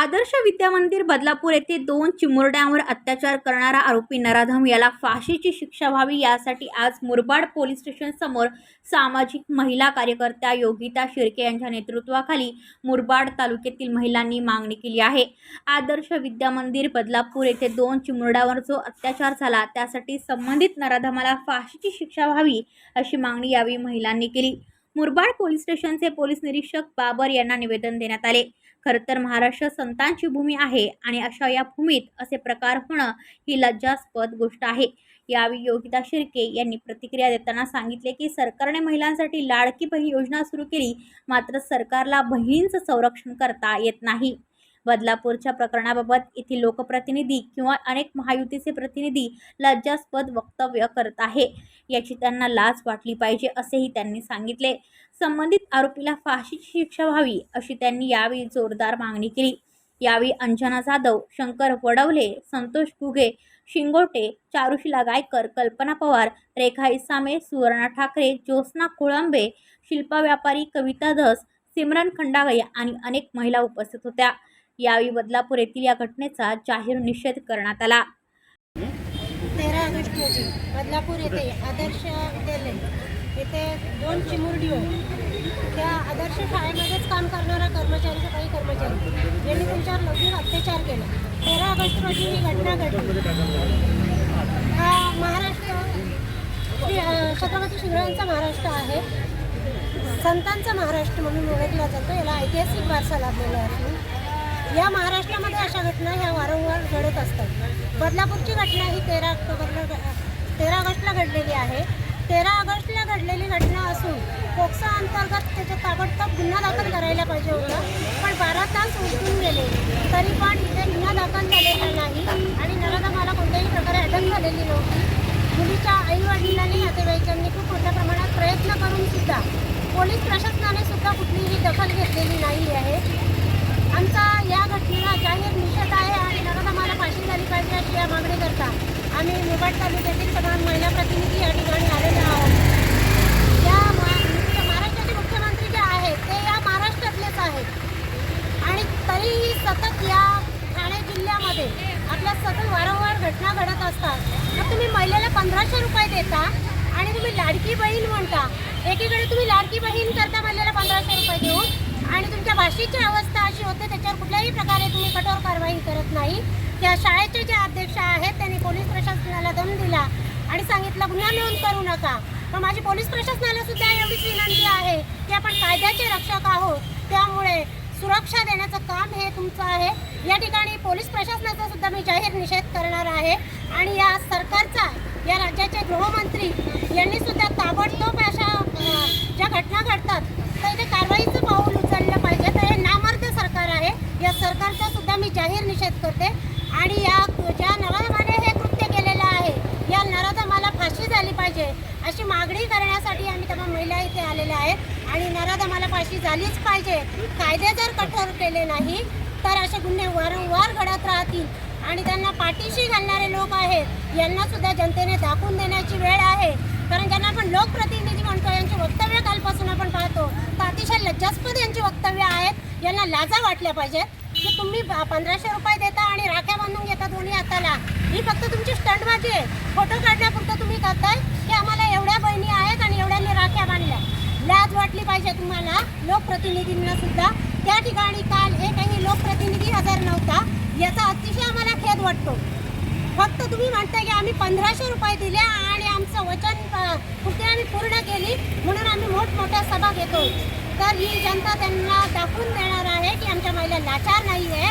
आदर्श विद्यामंदिर बदलापूर येथे दोन चिमुरड्यांवर अत्याचार करणारा आरोपी नराधम याला फाशीची शिक्षा व्हावी यासाठी आज मुरबाड पोलीस स्टेशन समोर सामाजिक महिला कार्यकर्त्या योगिता शिर्के यांच्या नेतृत्वाखाली मुरबाड तालुक्यातील महिलांनी मागणी केली आहे. आदर्श विद्यामंदिर बदलापूर येथे दोन चिमुरड्यावर जो अत्याचार झाला त्यासाठी संबंधित नराधमाला फाशीची शिक्षा व्हावी अशी मागणी यावेळी महिलांनी केली. मुरबाड पोलीस स्टेशनचे पोलीस निरीक्षक बाबर यांना निवेदन देण्यात आले. खरं तर महाराष्ट्र संतांची भूमी आहे आणि अशा या भूमीत असे प्रकार होणं ही लज्जास्पद गोष्ट आहे. यावेळी योगिता शिर्के यांनी प्रतिक्रिया देताना सांगितले की सरकारने महिलांसाठी लाडकी बहीण योजना सुरू केली मात्र सरकारला बहिणींचं संरक्षण करता येत नाही. बदलापूरच्या प्रकरणाबाबत येथील लोकप्रतिनिधी किंवा अनेक महायुतीचे प्रतिनिधी लज्जास्पद वक्तव्य करत आहे. याची त्यांना लाज वाटली पाहिजे असेही त्यांनी सांगितले. संबंधित आरोपीला फाशीची शिक्षा व्हावी अशी त्यांनी यावेळी जोरदार मागणी केली. यावेळी अंजना जाधव शंकर वडवले संतोष घुगे शिंगोटे चारुशिला गायकर कल्पना पवार रेखा इसामे सुवर्णा ठाकरे ज्योत्स्ना कोळंबे शिल्पा व्यापारी कविता धस सिमरन खंडागळे आणि अनेक महिला उपस्थित होत्या. यावेळी बदलापूर येथील या घटनेचा जाहीर निषेध करण्यात आला. तेरा ऑगस्ट रोजी बदलापूर येथे आदर्श विद्यालय येथे दोन चिमुरडीओ त्या आदर्श शाळेमध्येच काम करणाऱ्या कर्मचारी काही कर्मचारी यांनी त्यांच्यावर लौकिक अत्याचार केला. तेरा ऑगस्ट रोजी ही घटना घडली. हा महाराष्ट्र छत्रपती शिवरायांचा महाराष्ट्र आहे. संतांचा महाराष्ट्र म्हणून ओळखला जातो. याला ऐतिहासिक वारसा लाभलेला असून या महाराष्ट्रामध्ये अशा घटना ह्या वारंवार घडत असतात. बदलापूरची घटना ही तेरा ऑक्टोबरला तेरा ऑगस्टला घडलेली आहे. तेरा ऑगस्टला घडलेली घटना असून पोक्सा अंतर्गत त्याच्या ताबडतोब गुन्हा दाखल करायला पाहिजे होता. पण बारा तास उलटून गेले तरी पण इथे गुन्हा दाखल झालेला नाही आणि नराधमाला कोणत्याही प्रकारे अटक झालेली नव्हती. मुलीच्या आई वडिलांनी नातेवाईकांनी खूप मोठ्या प्रमाणात प्रयत्न करून सुद्धा पोलीस प्रशासनाने सुद्धा कुठलीही दखल घेतलेली नाही आहे. आमचा या घटनेला जाहीर निषेध आहे आणि नराधमाला फाशी झाली पाहिजे अशी या मागणी करता आम्ही मुरबाड तालुक्यातील समान महिला प्रतिनिधी या ठिकाणी आलेले आहोत. या मा- महाराष्ट्राचे मुख्यमंत्री जे आहेत ते या महाराष्ट्रातलेच आहेत. आणि तरीही सतत या ठाणे जिल्ह्यामध्ये आपल्या सतत वारंवार घटना घडत असतात. तर तुम्ही महिलेला पंधराशे रुपये देता आणि तुम्ही लाडकी बहीण म्हणता. एकीकडे तुम्ही लाडकी बहीण करता महिलेला पंधराशे रुपये देऊन आणि तुमच्या भाषेची अवस्था अशी होते त्याच्यावर कुठल्याही प्रकारे तुम्ही कठोर कारवाई करत नाही. त्या शाळेचे जे अध्यक्ष आहेत त्यांनी पोलीस प्रशासनाला दम दिला आणि सांगितलं गुन्हा नोंद करू नका. पण माझी पोलीस प्रशासनाला सुद्धा एवढीच विनंती आहे की आपण कायद्याचे रक्षक आहोत. त्यामुळे सुरक्षा देण्याचं काम हे तुमचं आहे. या ठिकाणी पोलीस प्रशासनाचा सुद्धा मी जाहीर निषेध करणार आहे. आणि या सरकारचा या राज्याचे गृहमंत्री यांनी सुद्धा ताबडतोब अशा ज्या घटना घडतात तर इथे कारवाईचं पाऊल उचललं पाहिजे तर हे नामर्द सरकार आहे या सरकारचा सुद्धा मी जाहीर निषेध करते. आणि या ज्या नराधमाने हे कृत्य केलेलं आहे या नराधमाला फाशी झाली पाहिजे अशी मागणी करण्यासाठी आम्ही तमाम महिला इथे आलेल्या आहेत. आणि नराधमाला फाशी झालीच पाहिजे. कायदे जर कठोर केले नाही तर असे गुन्हे वारंवार घडत राहतील. आणि त्यांना पाठीशी घालणारे लोक आहेत यांना सुद्धा जनतेने दाखवून देण्याची वेळ आहे. कारण ज्यांना आपण लोकप्रतिनिधी म्हणतो यांची वक्तव्य कालपासून आपण पाहतो तर अतिशय लज्जास्पद यांची वक्तव्य आहेत. यांना लाजा वाटल्या पाहिजेत. की तुम्ही पंधराशे रुपये देता आणि राख्या बांधून घेता दोन्ही हाताला. ही फक्त तुमची स्टंटबाजी आहे. फोटो काढण्यापुरतं तुम्ही करताय की आम्हाला एवढ्या बहिणी आहेत आणि एवढ्यांनी राख्या बांधल्या. लाज वाटली पाहिजे तुम्हाला. लोकप्रतिनिधींना सुद्धा. त्या ठिकाणी काल एकही लोकप्रतिनिधी हजर नव्हता. याचा अतिशय आम्हाला खेद वाटतो. फक्त तुम्ही म्हणताय की आम्ही पंधराशे रुपये दिले आणि आमचं वचन अ, कृती आम्ही पूर्ण केली. म्हणून आम्ही मोठमोठ्या सभा घेतो. तर ही जनता त्यांना दाखवून देणार आहे की आमच्या महिला लाचार नाही आहे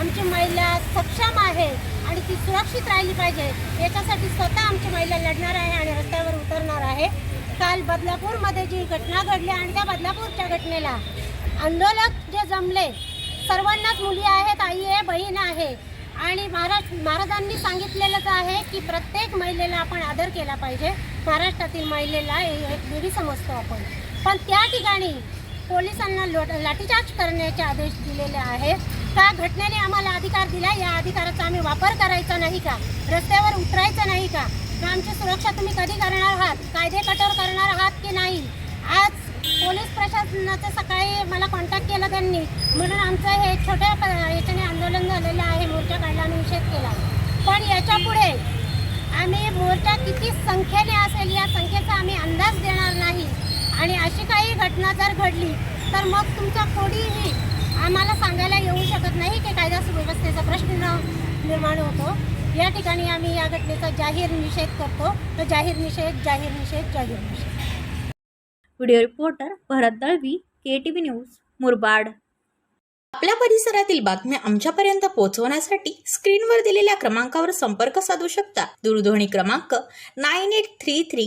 आमची महिला सक्षम आहे आणि ती सुरक्षित राहिली पाहिजे. याच्यासाठी स्वतः आमची महिला लढणार आहे आणि रस्त्यावर उतरणार आहे. काल बदलापूरमध्ये जी घटना घडली आणि त्या बदलापूरच्या घटनेला आंदोलक जे जमले सर्वांनाच मुली आहेत आई आहे बहीण आहे. आणि महाराज महाराजांनी सांगितलेलंच आहे की प्रत्येक महिलेला आपण आदर केला पाहिजे. महाराष्ट्रातील महिलेला हे- एक देवी समजतो आपण. पण त्या ठिकाणी पोलिसांना लोट लाठीचार्ज करण्याचे आदेश दिलेले आहेत त्या घटनेने आम्हाला अधिकार दिला. या अधिकाराचा आम्ही वापर करायचा नाही का? रस्त्यावर उतरायचं नाही का? आमची सुरक्षा तुम्ही कधी करणार आहात? कायदे कठोर करणार आहात की नाही? आज पोलीस प्रशासनाचं सकाळी मला कॉन्टॅक्ट केला त्यांनी. म्हणून आमचं हे छोट्या याच्याने आंदोलन झालेलं आहे. मोर्चा काढला आणि निषेध केला पण याच्यापुढे आम्ही मोर्चा किती संख्येने असेल या संख्येचा आम्ही अंदाज देणार नाही. आणि अशी काही घटना जर घडली तर मग तुमचा कोणीही आम्हाला सांगायला येऊ शकत नाही की कायदा सुव्यवस्थेचा प्रश्न निर्माण होतो. या ठिकाणी आम्ही या घटनेचा जाहीर निषेध करतो. तर जाहीर निषेध जाहीर निषेध जाहीर निषेध. Video reporter Bharat Dalvi K T V news Murbad. आपल्या परिसरातील बातम्या आमच्यापर्यंत पोहोचवण्यासाठी स्क्रीनवर दिलेल्या क्रमांकावर संपर्क साधू शकता. दूरध्वनी क्रमांक nine eight three three